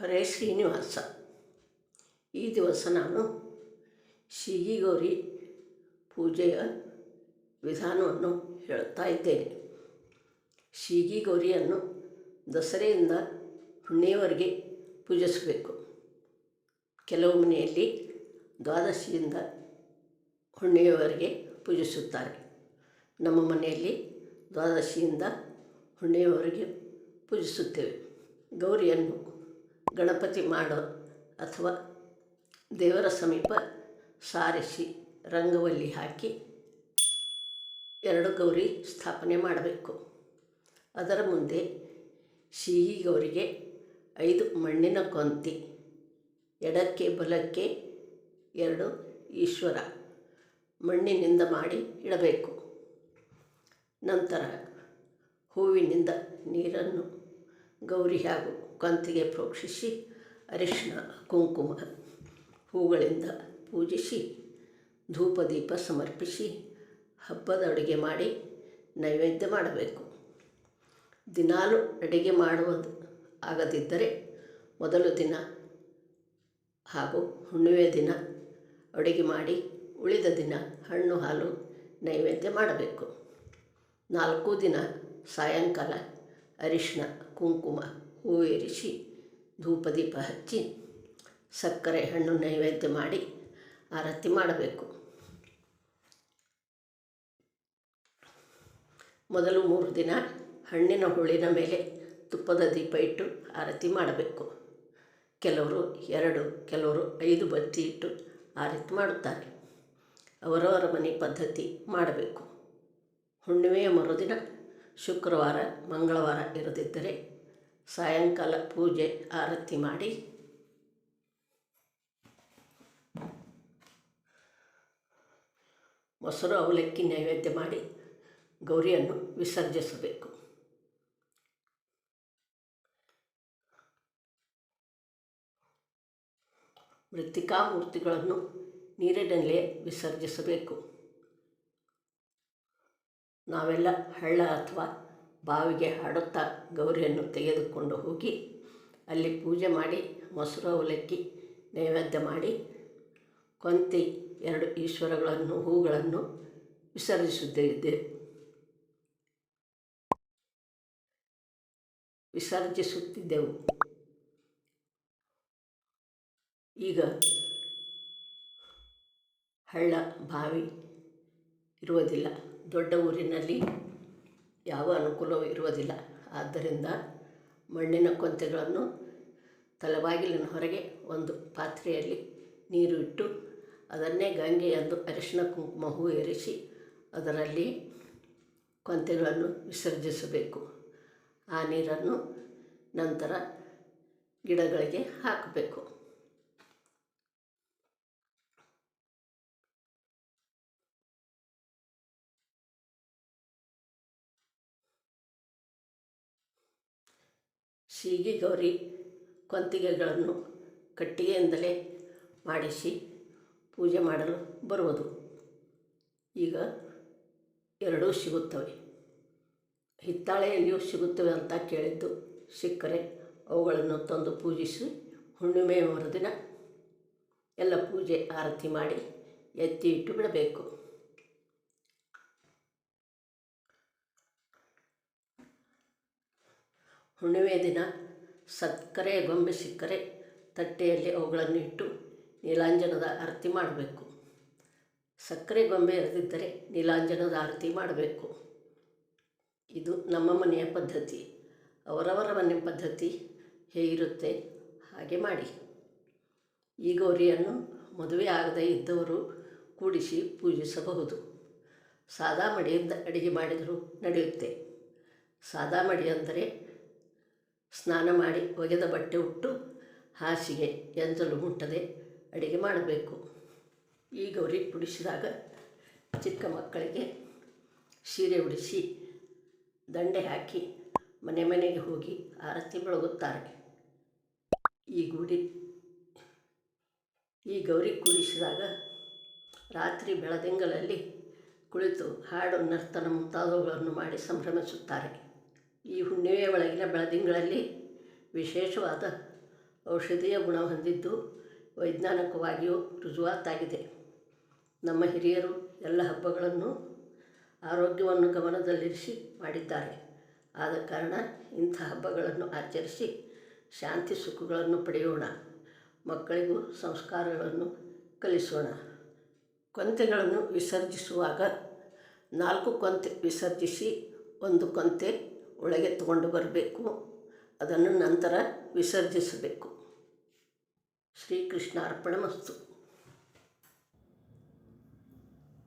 ಹರೇ ಶ್ರೀನಿವಾಸ. ಈ ದಿವಸ ನಾನು ಗೌರಿ ಪೂಜೆಯ ವಿಧಾನವನ್ನು ಹೇಳ್ತಾ ಇದ್ದೇನೆ. ಗೌರಿಯನ್ನು ದಸರೆಯಿಂದ ಹುಣ್ಣಿಯವರೆಗೆ ಪೂಜಿಸಬೇಕು. ಕೆಲವು ಮನೆಯಲ್ಲಿ ದ್ವಾದಶಿಯಿಂದ ಹುಣ್ಣಿಯವರೆಗೆ ಪೂಜಿಸುತ್ತಾರೆ. ನಮ್ಮ ಮನೆಯಲ್ಲಿ ದ್ವಾದಶಿಯಿಂದ ಹುಣ್ಣಿಯವರೆಗೆ ಪೂಜಿಸುತ್ತೇವೆ. ಗೌರಿಯನ್ನು ಗಣಪತಿ ಮಾಡೋ ಅಥವಾ ದೇವರ ಸಮೀಪ ಸಾರಿಸಿ ರಂಗವಲ್ಲಿ ಹಾಕಿ ಎರಡು ಗೌರಿ ಸ್ಥಾಪನೆ ಮಾಡಬೇಕು. ಅದರ ಮುಂದೆ ಸಿಹಿ ಗೌರಿಗೆ ಐದು ಮಣ್ಣಿನ ಕೊಂತಿ ಎಡಕ್ಕೆ ಬಲಕ್ಕೆ ಎರಡು ಈಶ್ವರ ಮಣ್ಣಿನಿಂದ ಮಾಡಿ ಇಡಬೇಕು. ನಂತರ ಹೂವಿನಿಂದ ನೀರನ್ನು ಗೌರಿ ಹಾಗೂ ಕಂತಿಗೆ ಪ್ರೋಕ್ಷಿಸಿ ಅರಿಶಿನ ಕುಂಕುಮ ಹೂಗಳಿಂದ ಪೂಜಿಸಿ ಧೂಪ ದೀಪ ಸಮರ್ಪಿಸಿ, ಹಬ್ಬದ ಅಡುಗೆ ಮಾಡಿ ನೈವೇದ್ಯ ಮಾಡಬೇಕು. ದಿನಾಲು ಅಡುಗೆ ಮಾಡುವುದು ಆಗದಿದ್ದರೆ ಮೊದಲು ದಿನ ಹಾಗೂ ಹುಣ್ಣಿಮೆ ದಿನ ಅಡುಗೆ ಮಾಡಿ ಉಳಿದ ದಿನ ಹಣ್ಣು, ಹಾಲು ನೈವೇದ್ಯ ಮಾಡಬೇಕು. ನಾಲ್ಕು ದಿನ ಸಾಯಂಕಾಲ ಅರಿಶಿನ ಕುಂಕುಮ ಹೂವೇರಿಸಿ ಧೂಪದೀಪ ಹಚ್ಚಿ ಸಕ್ಕರೆ ಹಣ್ಣು ನೈವೇದ್ಯ ಮಾಡಿ ಆರತಿ ಮಾಡಬೇಕು. ಮೊದಲು ಮೂರು ದಿನ ಹಣ್ಣಿನ ಹುಳಿನ ಮೇಲೆ ತುಪ್ಪದ ದೀಪ ಇಟ್ಟು ಆರತಿ ಮಾಡಬೇಕು. ಕೆಲವರು ಎರಡು, ಕೆಲವರು ಐದು ಬತ್ತಿ ಇಟ್ಟು ಆರತಿ ಮಾಡುತ್ತಾರೆ. ಅವರವರ ಮನೆ ಪದ್ಧತಿ ಮಾಡಬೇಕು. ಹುಣ್ಣಿಮೆಯ ಮರುದಿನ ಶುಕ್ರವಾರ, ಮಂಗಳವಾರ ಇರದಿದ್ದರೆ ಸಾಯಂಕಾಲ ಪೂಜೆ, ಆರತಿ ಮಾಡಿ. ಮೊಸರು ಅವಲಕ್ಕಿ ನೈವೇದ್ಯ ಮಾಡಿ ಗೌರಿಯನ್ನು ವಿಸರ್ಜಿಸಬೇಕು. ಮೃತ್ತಿಕಾ ಮೂರ್ತಿಗಳನ್ನು ನೀರಿನಲ್ಲಿ ವಿಸರ್ಜಿಸಬೇಕು. ನಾವೆಲ್ಲ ಹಳ್ಳ ಅಥವಾ ಬಾವಿಗೆ ಹಡುತ್ತಾ ಗೌರಿಯನ್ನು ತೆಗೆದುಕೊಂಡು ಹೋಗಿ ಅಲ್ಲಿ ಪೂಜೆ ಮಾಡಿ ಮೊಸರು ಅವಲಕ್ಕಿ ನೈವೇದ್ಯ ಮಾಡಿ ಕೊಂತಿ ಎರಡು ಈಶ್ವರಗಳನ್ನು ಹೂಗಳನ್ನು ವಿಸರ್ಜಿಸುತ್ತಿದ್ದೆ. ವಿಸರ್ಜಿಸುತ್ತಿದ್ದೆವು. ಈಗ ಹಳ್ಳ ಬಾವಿ ಇರುವುದಿಲ್ಲ. ದೊಡ್ಡ ಊರಿನಲ್ಲಿ ಯಾವ ಅನುಕೂಲವೂ ಇರುವುದಿಲ್ಲ. ಆದ್ದರಿಂದ ಮಣ್ಣಿನ ಕೊಂತೆಗಳನ್ನು ತಲೆಬಾಗಿಲಿನ ಹೊರಗೆ ಒಂದು ಪಾತ್ರೆಯಲ್ಲಿ ನೀರು ಇಟ್ಟು ಅದನ್ನೇ ಗಂಗೆ ಎಂದು ಅರಿಶಿನ ಕುಂಕುಮ ಹೂ ಎರಿಸಿ ಅದರಲ್ಲಿ ಕೊಂತೆಗಳನ್ನು ವಿಸರ್ಜಿಸಬೇಕು. ಆ ನೀರನ್ನು ನಂತರ ಗಿಡಗಳಿಗೆ ಹಾಕಬೇಕು. ಸೀಗಿ ಗೌರಿ ಕೊಂತಿಗೆಗಳನ್ನು ಕಟ್ಟಿಗೆಯಿಂದಲೇ ಮಾಡಿಸಿ ಪೂಜೆ ಮಾಡಲು ಬರುವುದು. ಈಗ ಎರಡೂ ಸಿಗುತ್ತವೆ. ಹಿತ್ತಾಳೆಯಲ್ಲಿಯೂ ಸಿಗುತ್ತವೆ ಅಂತ ಕೇಳಿದ್ದು ಸಿಕ್ಕರೆ ಅವುಗಳನ್ನು ತಂದು ಪೂಜಿಸಿ ಹುಣ್ಣಿಮೆಯ ಮರುದಿನ ಎಲ್ಲ ಪೂಜೆ, ಆರತಿ ಮಾಡಿ ಎತ್ತಿ ಇಟ್ಟು ಬಿಡಬೇಕು. ಹುಣ್ಣಿಮೆಯ ದಿನ ಸಕ್ಕರೆ, ಗೊಂಬೆ ಸಿಕ್ಕರೆ ತಟ್ಟೆಯಲ್ಲಿ ಅವುಗಳನ್ನು ಇಟ್ಟು ನೀಲಾಂಜನದ ಆರತಿ ಮಾಡಬೇಕು. ಸಕ್ಕರೆ, ಗೊಂಬೆ ಇರದಿದ್ದರೆ ನೀಲಾಂಜನದ ಆರತಿ ಮಾಡಬೇಕು. ಇದು ನಮ್ಮ ಮನೆಯ ಪದ್ಧತಿ. ಅವರವರ ಮನೆ ಪದ್ಧತಿ ಹೇಗಿರುತ್ತೆ ಹಾಗೆ ಮಾಡಿ. ಈ ಗೌರಿಯನ್ನು ಮದುವೆ ಆಗದೇ ಇದ್ದವರು ಕೂಡಿಸಿ ಪೂಜಿಸಬಹುದು. ಸಾದಾ ಮಡಿಯಿಂದ ಅಡಿಗೆ ಮಾಡಿದರೂ ನಡೆಯುತ್ತೆ. ಸಾದಾ ಮಡಿ ಅಂದರೆ ಸ್ನಾನ ಮಾಡಿ ಒಗೆದ ಬಟ್ಟೆ ಉಟ್ಟು ಹಾಸಿಗೆ ಎಂಜಲು ಮುಟ್ಟದೆ ಅಡುಗೆ ಮಾಡಬೇಕು. ಈ ಗೌರಿ ಉಡಿಸಿದಾಗ ಚಿಕ್ಕ ಮಕ್ಕಳಿಗೆ ಸೀರೆ ಉಡಿಸಿ ದಂಡೆ ಹಾಕಿ ಮನೆ ಮನೆಗೆ ಹೋಗಿ ಆರತಿ ಬೆಳಗುತ್ತಾರೆ. ಈ ಗುಡಿ, ಈ ಗೌರಿ ಕುಡಿಸಿದಾಗ ರಾತ್ರಿ ಬೆಳದಿಂಗಳಲ್ಲಿ ಕುಳಿತು ಹಾಡು ನರ್ತನ ಮುಂತಾದವುಗಳನ್ನು ಮಾಡಿ ಸಂಭ್ರಮಿಸುತ್ತಾರೆ. ಈ ಹುಣ್ಣಿಮೆಯ ಒಳಗಿನ ಬೆಳದಿಂಗಳಲ್ಲಿ ವಿಶೇಷವಾದ ಔಷಧೀಯ ಗುಣ ಹೊಂದಿದ್ದು ವೈಜ್ಞಾನಿಕವಾಗಿಯೂ ರುಜುವಾತಾಗಿದೆ. ನಮ್ಮ ಹಿರಿಯರು ಎಲ್ಲ ಹಬ್ಬಗಳನ್ನು ಆರೋಗ್ಯವನ್ನು ಗಮನದಲ್ಲಿರಿಸಿ ಮಾಡಿದ್ದಾರೆ. ಆದ ಕಾರಣ ಇಂಥ ಹಬ್ಬಗಳನ್ನು ಆಚರಿಸಿ ಶಾಂತಿ ಸುಖಗಳನ್ನು ಪಡೆಯೋಣ. ಮಕ್ಕಳಿಗೂ ಸಂಸ್ಕಾರಗಳನ್ನು ಕಲಿಸೋಣ. ಕೊಂತೆಗಳನ್ನು ವಿಸರ್ಜಿಸುವಾಗ ನಾಲ್ಕು ಕೊಂತೆ ವಿಸರ್ಜಿಸಿ ಒಂದು ಕೊಂತೆ ಒಳಗೆ ತಗೊಂಡು ಬರಬೇಕು. ಅದನ್ನು ನಂತರ ವಿಸರ್ಜಿಸಬೇಕು. ಶ್ರೀಕೃಷ್ಣ ಅರ್ಪಣಮಸ್ತು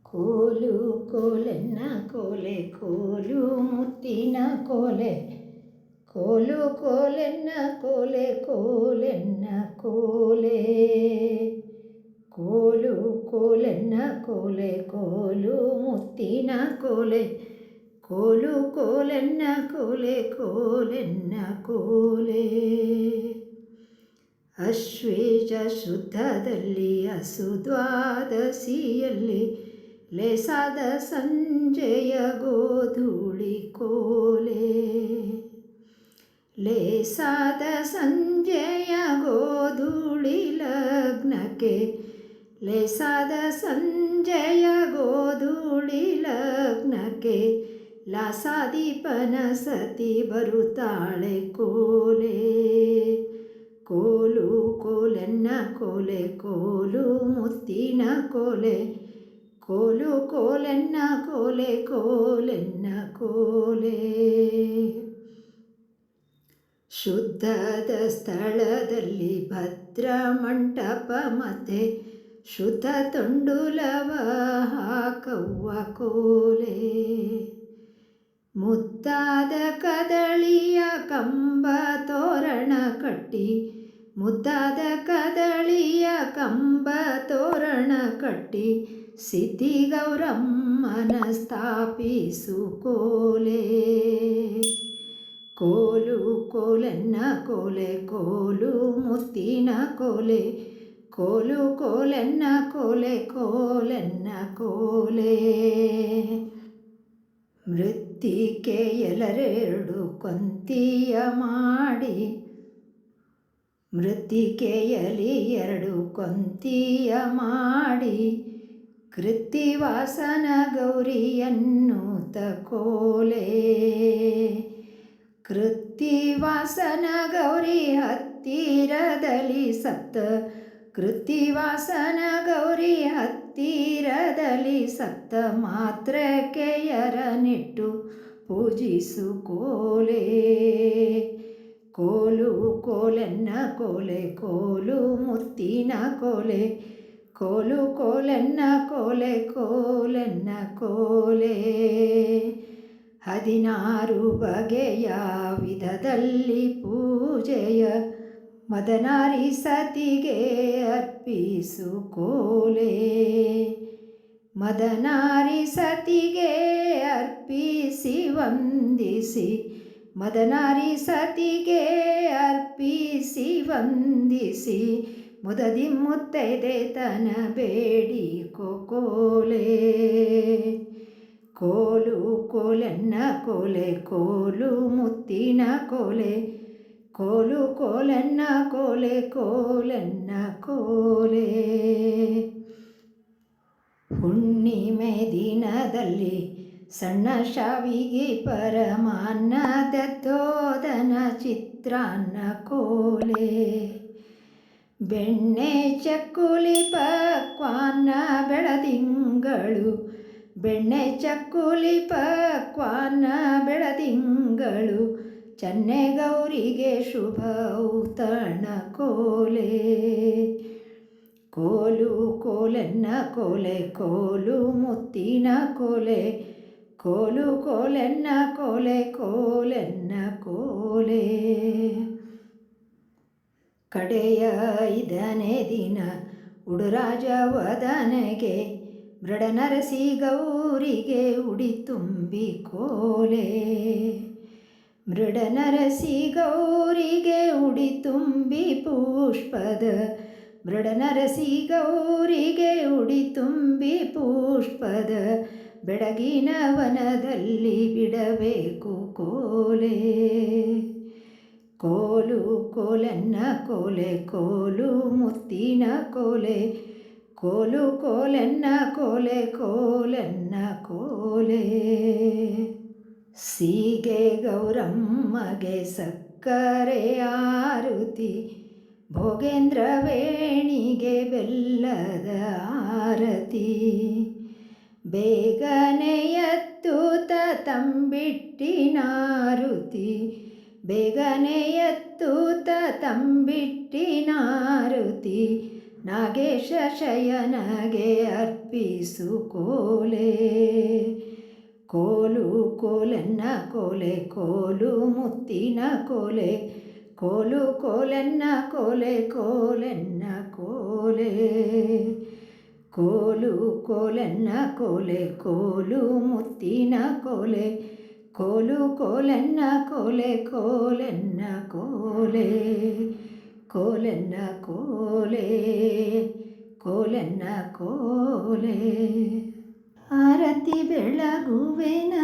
ಕೋಲು ಕೋಲೆನ್ನ ಕೋಲೆ, ಕೋಲು ಮುತ್ತಿನ ಕೋಲೆ. ಕೋಲು ಕೋಲೆನ್ನ ಕೋಲೆ ಕೋಲೆನ್ನ ಕೋಲೆ. ಕೋಲು ಕೋಲೆನ್ನ ಕೋಲೆ, ಕೋಲು ಮುತ್ತಿನ ಕೋಲೆ. ಕೋಲು ಕೋಲೆನ್ನ ಕೋಲೆ ಕೋಲೆನ್ನ ಕೋಲೆ. ಅಶ್ವೇಜ ಶುದ್ಧದಲ್ಲಿ, ಅಸುದ್ವಾದಸಿಯಲ್ಲಿ, ಲೇಸಾದ ಸಂಜೆಯ ಗೋಧೂಳಿ ಕೋಲೆ. ಲೇಸಾದ ಸಂಜೆಯ ಗೋಧೂಳಿ ಲಗ್ನಕ್ಕೆ, ಲೇಸಾದ ಸಂಜೆಯ ಗೋಧೂಳಿ ಲಗ್ನಕ್ಕೆ ಲಾಸಾದೀಪನ ಸತಿ ಬರುತ್ತಾಳೆ ಕೋಲೆ. ಕೋಲು ಕೋಲೆನ್ನ ಕೋಲೆ, ಕೋಲು ಮುತ್ತಿನ ಕೋಲೆ. ಕೋಲು ಕೋಲೆನ್ನ ಕೋಲೆ ಕೋಲೆನ್ನ ಕೋಲೆ. ಶುದ್ಧದ ಸ್ಥಳದಲ್ಲಿ ಭದ್ರ ಮಂಟಪ ಮತ್ತೆ ಶುದ್ಧ ತೊಂಡುಲವ ಹಾಕವ್ವ ಕೋಲೆ. ಮುದ್ದಾದ ಕದಳಿಯ ಕಂಬ ತೋರಣ ಕಟ್ಟಿ ಮುದ್ದಾದ ಕದಳಿಯ ಕಂಬ ತೋರಣ ಕಟ್ಟಿ ಸಿದ್ಧಿಗೌರಮ್ಮನ ಸ್ಥಾಪಿಸು ಕೋಲೆ ಕೋಲು ಕೋಲೆನ್ನ ಕೋಲೆ ಕೋಲು ಮುತ್ತಿನ ಕೋಲೆ ಕೋಲು ಕೋಲೆನ್ನ ಕೋಲೆ ಕೋಲೆನ್ನ ಕೋಲೆ ಮೃತ್ತಿಕೆ ಎಲರೆರಡು ಕೊಂತಿಯ ಮಾಡಿ. ಮೃತ್ತಿಕೆಯಲಿ ಎರಡು ಕೊಂತಿಯ ಮಾಡಿ. ಕೃತಿವಾಸನ ಗೌರಿಯನ್ನು ತಕೋಲೆ. ಕೃತಿವಾಸನ ಗೌರಿ ಹತ್ತಿರದಲ್ಲಿ ಸಪ್ತ ಕೃತಿವಾಸನ ಗೌರಿ ಹತ್ತಿರದಲ್ಲಿ ಸಪ್ತ ಮಾತ್ರಕೆಯರನಿಟ್ಟು ಪೂಜಿಸು ಕೋಲೆ. ಕೋಲು ಕೋಲೆನ್ನ ಕೋಲೆ, ಕೋಲು ಮುತ್ತಿನ ಕೋಲೆ. ಕೋಲು ಕೋಲೆನ್ನ ಕೋಲೆ ಕೋಲೆನ್ನ ಕೋಲೆ. ಹದಿನಾರು ಬಗೆಯ ವಿಧದಲ್ಲಿ ಪೂಜೆಯ ಮದನಾರಿ ಸತಿಗೆ ಅರ್ಪಿಸು ಕೋಲೆ. ಮದನಾರಿ ಸತಿಗೆ ಅರ್ಪಿಸಿ ವಂದಿಸಿ. ಮದನಾರಿ ಸತಿಗೆ ಅರ್ಪಿಸಿ ವಂದಿಸಿ. ಮುದದಿ ಮುತ್ತೈದೆ ತನ ಬೇಡಿ ಕೋಲೆ. ಕೋಲು ಕೋಲನ್ನ ಕೋಲೆ, ಕೋಲು ಮುತ್ತಿನ ಕೋಲೆ. ಕೋಲು ಕೋಲೆನ್ನ ಕೋಲೆ ಕೋಲೆನ್ನ ಕೋಲೆ. ಹುಣ್ಣಿಮೆ ದಿನದಲ್ಲಿ ಸಣ್ಣ ಶಾವಿಗೆ ಪರಮಾನ್ನ ದತ್ತೋದನ ಚಿತ್ರಾನ್ನ ಕೋಲೆ. ಬೆಣ್ಣೆ ಚಕ್ಕುಲಿ ಪಕ್ವಾನ್ನ ಬೆಳದಿಂಗಳು, ಬೆಣ್ಣೆ ಚಕ್ಕುಲಿ ಪಕ್ವಾನ್ನ ಬೆಳದಿಂಗಳು ಚನ್ನೆಗೌರಿಗೆ ಶುಭ ಔತಣ ಕೋಲೆ. ಕೋಲು ಕೋಲೆನ್ನ ಕೋಲೆ, ಕೋಲು ಮುತ್ತಿನ ಕೋಲೆ. ಕೋಲು ಕೋಲೆನ್ನ ಕೋಲೆ ಕೋಲೆನ್ನ ಕೋಲೆ. ಕಡೆಯ ಇದನೇ ದಿನ, ಉಡುರಾಜ ವದನೆಗೆ, ಮೃಡನರಸಿ ಗೌರಿಗೆ ಉಡಿ ತುಂಬಿ ಕೋಲೆ. ಮೃಡನರಸಿ ಗೌರಿಗೆ ಉಡಿ ತುಂಬಿ ಪುಷ್ಪದ. ಮೃಡನರಸಿ ಗೌರಿಗೆ ಉಡಿ ತುಂಬಿ ಪುಷ್ಪದ. ಬೆಳಗಿನ ವನದಲ್ಲಿ ಬಿಡಬೇಕು ಕೋಲೆ. ಕೋಲು ಕೋಲನ್ನ ಕೋಲೆ, ಕೋಲು ಮುತ್ತಿನ ಕೋಲೆ. ಕೋಲು ಕೋಲನ್ನ ಕೋಲೆ ಕೋಲನ್ನ ಕೋಲೆ. ಸೀಗೆ ಗೌರಮ್ಮಗೆ ಸಕ್ಕರೆ ಆರುತಿ, ಭೋಗೇಂದ್ರ ವೇಣಿಗೆ ಬೆಲ್ಲದ ಆರತಿ. ಬೇಗನೆ ಎತ್ತೂತ ತಂಬಿಟ್ಟಿನಾರುತಿ, ಬೇಗನೆ ಎತ್ತೂತ ತಂಬಿಟ್ಟಿನಾರುತಿ, ನಾಗೇಶ ಶಯನಗೆ ಅರ್ಪಿಸು ಕೋಲೆ. ಕೋಲು ಕೋಲನ್ನ ಕೋಲೆ ಕೋಲು ಮುತ್ತಿನ ಕೋಲೆ ಕೋಲು ಕೋಲನ್ನ ಕೋಲೆ ಕೋಲನ್ನ ಕೋಲೆ ಕೋಲು ಕೋಲನ್ನ ಕೋಲೆ ಕೋಲು ಮುತ್ತಿನ ಕೋಲೆ ಕೋಲು ಕೋಲನ್ನ ಕೋಲೆ ಕೋಲನ್ನ ಕೋಲೆ ಕೋಲನ್ನ ಕೋಲೆ ಕೋಲನ್ನ ಕೋಲೆ ಆರತಿ ಬೆಳಗುವೆನ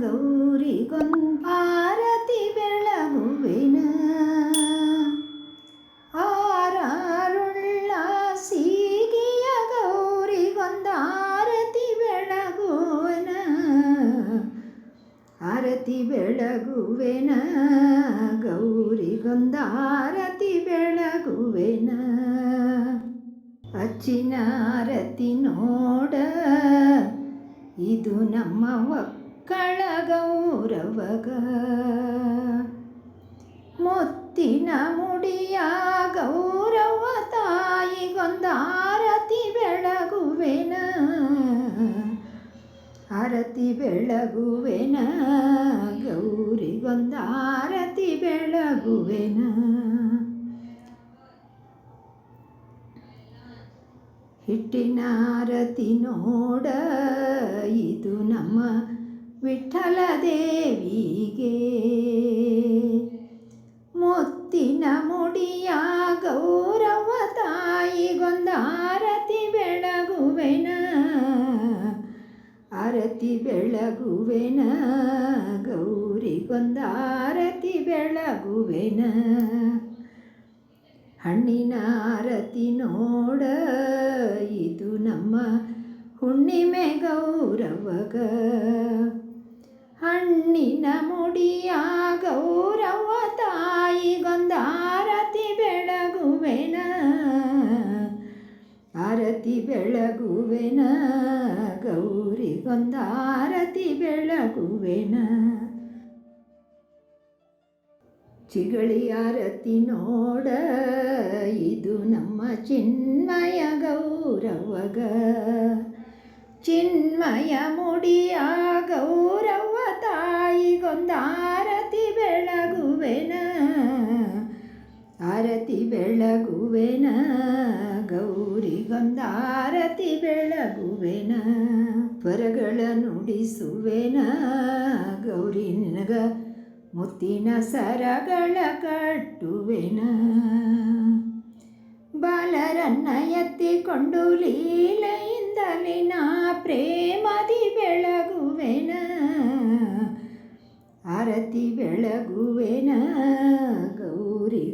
ಗೌರಿಗೊಂದು ಆರತಿ ಬೆಳಗುವೆನ ಆರಾರುಳ್ಳ ಸೀಗಿಯ ಗೌರಿಗೊಂದು ಆರತಿ ಬೆಳಗುವೆನ ಆರತಿ ಬೆಳಗುವೆನ ಗೌರಿಗೊಂದು ಆರತಿ ಬೆಳಗುವೆನ ಅಚ್ಚಿನ ಆರತಿ ನೋಡ ಇದು ನಮ್ಮ ಒಕ್ಕಳ ಗೌರವಗ. ಮುತ್ತಿನ ಮುಡಿಯ ಗೌರವ ತಾಯಿಗೊಂದಾರತಿ ಬೆಳಗುವೆನ. ಆರತಿ ಬೆಳಗುವೆನ ಗೌರಿಗೊಂದಾರತಿ ಬೆಳಗುವೆನ. ಹಿಟ್ಟಿನ ಆರತಿ ನೋಡ, ಇದು ನಮ್ಮ ವಿಠಲ ದೇವಿಗೆ. ಮುತ್ತಿನ ಮುಡಿಯ ಗೌರವ ತಾಯಿಗೊಂದ ಆರತಿ ಬೆಳಗುವೆನ ಆರತಿ ಬೆಳಗುವೆನ ಗೌರಿಗೊಂದ ಆರತಿ ಬೆಳಗುವೆನ. ಹಣ್ಣಿನ ಆರತಿ ನೋಡ ಇದು ನಮ್ಮ ಹುಣ್ಣಿಮೆ ಗೌರವಗ. ಹಣ್ಣಿನ ಮುಡಿಯ ಗೌರವ ತಾಯಿಗೊಂದು ಆರತಿ ಬೆಳಗುವೆನ ಆರತಿ ಬೆಳಗುವೆನ ಗೌರಿಗೊಂದು ಆರತಿ ಬೆಳಗುವೆನ. ಚಿಗಳಿ ಆರತಿ ನೋಡ ಇದು ನಮ್ಮ ಚಿನ್ಮಯ ಗೌರವಗ. ಚಿನ್ಮಯ ಮುಡಿಯ ಗೌರವ ತಾಯಿಗೊಂದಾರತಿ ಬೆಳಗುವೆನ, ಆರತಿ ಬೆಳಗುವೆನ, ಗೌರಿಗೊಂದಾರತಿ ಬೆಳಗುವೆನ ಸ್ವರಗಳ ನುಡಿಸುವೆನ, ಗೌರಿ ನಿನಗ ಮುತ್ತಿನ ಸರಗಳ ಕಟ್ಟುವೆನ. ಬಾಲರನ್ನ ಎತ್ತಿಕೊಂಡು ಲೀಲೆಯಿಂದಲಿನ ಪ್ರೇಮದಿ ಬೆಳಗುವೆನ. ಆರತಿ ಬೆಳಗುವೆನ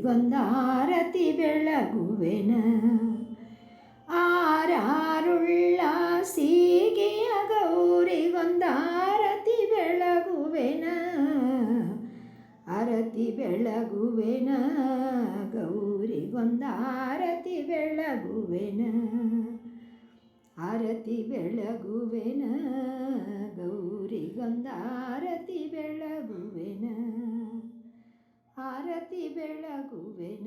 ಬಂದ ಆರತಿ ಬೆಳಗುವೆನ. ಆರಾರುಳ್ಳ ಸೀಗೆಯ ಬಂದ ಆರತಿ ಬೆಳಗುವೆನ. ಆರತಿ ಬೆಳಗುವೆನ ಗೌರಿಗೊಂದ ಆರತಿ ಬೆಳಗುವೆನ. ಆರತಿ ಬೆಳಗುವೆನ ಗೌರಿಗೊಂದ ಆರತಿ ಬೆಳಗುವೆನ. ಆರತಿ ಬೆಳಗುವೆನ.